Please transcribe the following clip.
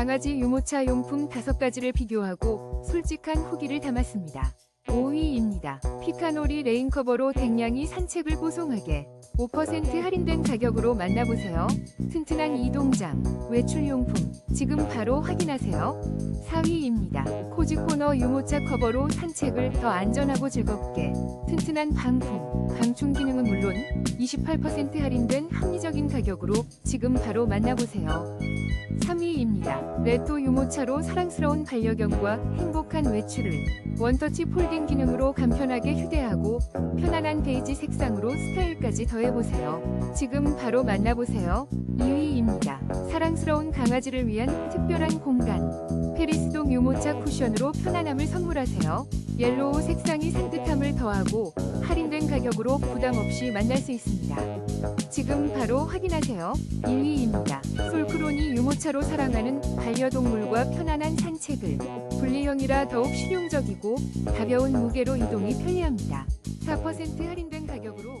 강아지 유모차 용품 5가지를 비교하고 솔직한 후기를 담았습니다. 5위입니다. 피카놀이 레인커버로 댕냥이 산책을 보송하게 5% 할인된 가격으로 만나보세요. 튼튼한 이동장, 외출용품, 지금 바로 확인하세요. 4위입니다. 코지코너 유모차 커버로 산책을 더 안전하고 즐겁게 튼튼한 방풍, 방충 기능은 물론 28% 할인된 합리적인 가격으로 지금 바로 만나보세요. 3위입니다. 레토 유모차로 사랑스러운 반려견과 행복한 외출을 원터치 폴딩 기능으로 간편하게 휴대하고 편안한 베이지 색상으로 스타일까지 더해보세요. 지금 바로 만나보세요. 2위입니다. 사랑스러운 강아지를 위한 특별한 공간. 페리스동 유모차 쿠션으로 편안함을 선물하세요. 옐로우 색상이 산뜻함을 더하고 가격으로 부담 없이 만날 수 있습니다. 지금 바로 확인하세요. 1위입니다. 솔크로니 유모차로 사랑하는 반려동물과 편안한 산책을 분리형이라 더욱 실용적이고 가벼운 무게로 이동이 편리합니다. 4% 할인된 가격으로